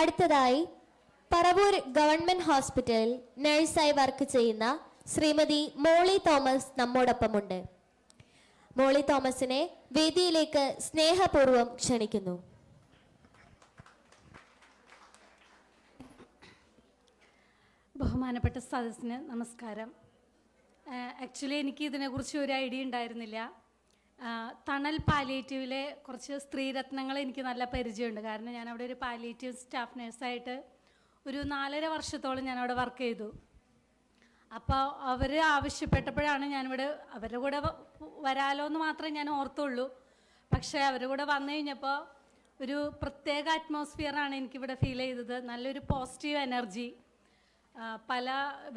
അടുത്തതായി പറവൂർ ഗവൺമെന്റ് ഹോസ്പിറ്റലിൽ നഴ്സായി വർക്ക് ചെയ്യുന്ന ശ്രീമതി മോളി തോമസ് നമ്മോടൊപ്പമുണ്ട്. മോളി തോമസിനെ വേദിയിലേക്ക് സ്നേഹപൂർവം ക്ഷണിക്കുന്നു. ബഹുമാനപ്പെട്ട സദസ്സിന് നമസ്കാരം. ആക്ച്വലി എനിക്ക് ഇതിനെക്കുറിച്ച് ഒരു ഐഡിയ ഉണ്ടായിരുന്നില്ല. തണൽ പാലിയേറ്റീവിലെ കുറച്ച് സ്ത്രീരത്നങ്ങൾ എനിക്ക് നല്ല പരിചയമുണ്ട്. കാരണം ഞാൻ അവിടെ ഒരു പാലിയേറ്റീവ് സ്റ്റാഫ് നഴ്സായിട്ട് ഒരു നാലര വർഷത്തോളം ഞാൻ അവിടെ വർക്ക് ചെയ്തു. അപ്പോൾ അവർ ആവശ്യപ്പെട്ടപ്പോഴാണ് ഞാനിവിടെ അവരുടെ കൂടെ വരാലോ എന്ന് മാത്രമേ ഞാൻ ഓർത്തുള്ളൂ. പക്ഷേ അവരുടെ കൂടെ വന്നു കഴിഞ്ഞപ്പോൾ ഒരു പ്രത്യേക അറ്റ്മോസ്ഫിയറാണ് എനിക്കിവിടെ ഫീൽ ചെയ്തത്. നല്ലൊരു പോസിറ്റീവ് എനർജി. പല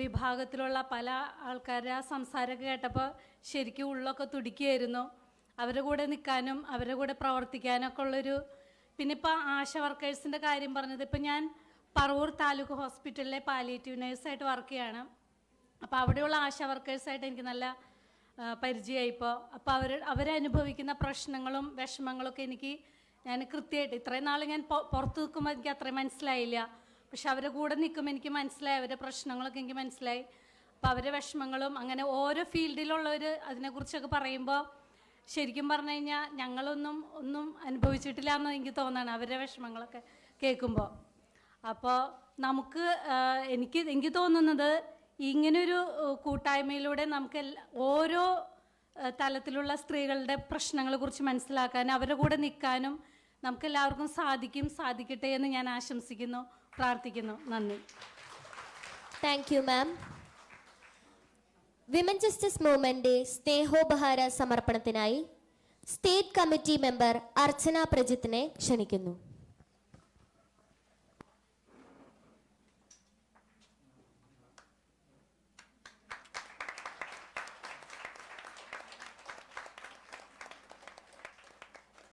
വിഭാഗത്തിലുള്ള പല ആൾക്കാരുടെ ആ സംസാരമൊക്കെ കേട്ടപ്പോൾ ശരിക്കും ഉള്ളൊക്കെ തുടിക്കുകയായിരുന്നു. അവരുടെ കൂടെ നിൽക്കാനും അവരുടെ കൂടെ പ്രവർത്തിക്കാനൊക്കെ ഉള്ളൊരു പിന്നെ ഇപ്പോൾ ആശ വർക്കേഴ്സിന്റെ കാര്യം പറഞ്ഞത് ഇപ്പം ഞാൻ പറവൂർ താലൂക്ക് ഹോസ്പിറ്റലിലെ പാലിയേറ്റീവ് നേഴ്സായിട്ട് വർക്ക് ചെയ്യാണ്. അപ്പോൾ അവിടെയുള്ള ആശ വർക്കേഴ്സായിട്ട് എനിക്ക് നല്ല പരിചയമായി ഇപ്പോൾ അപ്പോൾ അവർ അവരനുഭവിക്കുന്ന പ്രശ്നങ്ങളും വിഷമങ്ങളൊക്കെ എനിക്ക് ഞാൻ കൃത്യമായിട്ട് ഇത്രയും നാൾ ഞാൻ പുറത്ത് നിൽക്കുമ്പോൾ എനിക്ക് അത്രയും മനസ്സിലായില്ല. പക്ഷെ അവരെ കൂടെ നിൽക്കുമ്പോൾ എനിക്ക് മനസ്സിലായി അവരുടെ പ്രശ്നങ്ങളൊക്കെ എനിക്ക് മനസ്സിലായി. അപ്പോൾ അവരുടെ വിഷമങ്ങളും അങ്ങനെ ഓരോ ഫീൽഡിലുള്ളവർ അതിനെക്കുറിച്ചൊക്കെ പറയുമ്പോൾ ശരിക്കും പറഞ്ഞു കഴിഞ്ഞാൽ ഞങ്ങളൊന്നും ഒന്നും അനുഭവിച്ചിട്ടില്ല എന്ന് എനിക്ക് തോന്നുകയാണ് അവരുടെ വിഷമങ്ങളൊക്കെ കേൾക്കുമ്പോൾ അപ്പോൾ നമുക്ക് എനിക്ക് എനിക്ക് തോന്നുന്നത് ഇങ്ങനൊരു കൂട്ടായ്മയിലൂടെ നമുക്ക് ഓരോ തലത്തിലുള്ള സ്ത്രീകളുടെ പ്രശ്നങ്ങളെ കുറിച്ച് മനസ്സിലാക്കാനും അവരുടെ കൂടെ നിൽക്കാനും നമുക്ക് എല്ലാവർക്കും സാധിക്കും സാധിക്കട്ടെ എന്ന് ഞാൻ ആശംസിക്കുന്നു പ്രാർത്ഥിക്കുന്നു. നന്ദി. Thank you ma'am women justice movement സ്നേഹോപഹാര സമർപ്പണത്തിനായി സ്റ്റേറ്റ് കമ്മിറ്റി മെമ്പർ അർച്ചന പ്രജിത്തിനെ ക്ഷണിക്കുന്നു.